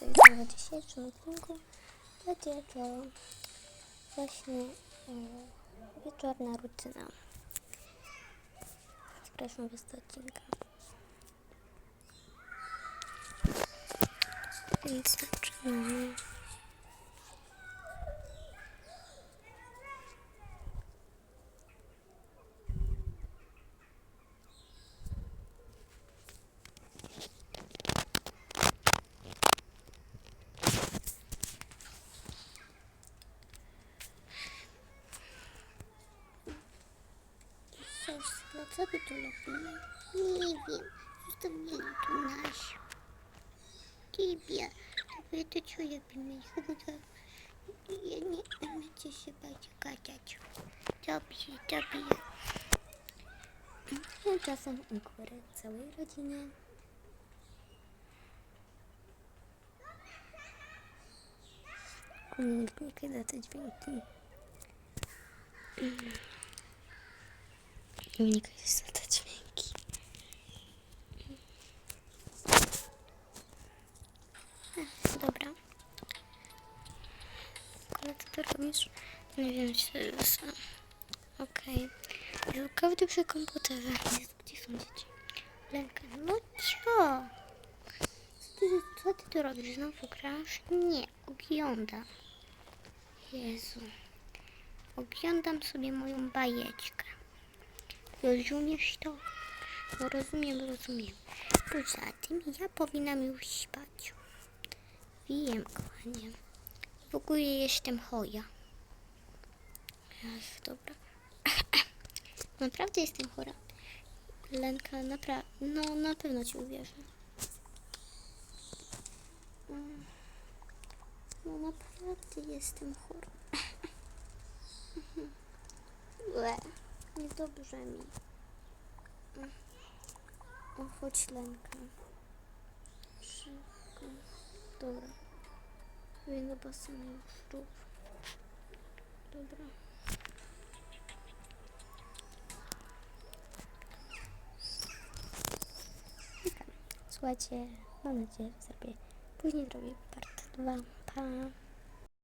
powiedzieliśmy w dzisiejszym odcinku, będzie to właśnie e, wieczorna rutyna. Zapraszam Was do odcinka. Więc zaczynamy. Co Wy tu robimy? Nie wiem, zostawili tu nas. Ciebie, wy to co robimy? Chyba to... Ja nie będę się bardzo gadać. Dobrze, dobrze. Tymczasem u góry całej rodzinie. Uniknij na te dźwięki. Za te dźwięki. Dobra. Ale ty robisz? Nie wiem, czy są. Okej. Okay. Każdy przy gdzie są dzieci? Lenka, no co? Co ty, ty tu robisz? Znowu grasz? Nie, oglądam. Jezu. Oglądam sobie moją bajeczkę. Rozumiesz to? No rozumiem, rozumiem. Poza tym ja powinnam już spać. Wiem, kochanie. W ogóle jestem choja. Ach, dobra. Naprawdę jestem chora. Lenka, naprawdę, no na pewno ci uwierzę. Mm. No naprawdę jestem chora. Niedobrze mi. O, chodź Lenka. Szybko. Dobra. Wiem do już. Dobra. Słuchajcie, mam nadzieję, że zrobię. Później zrobię part 2. Pa.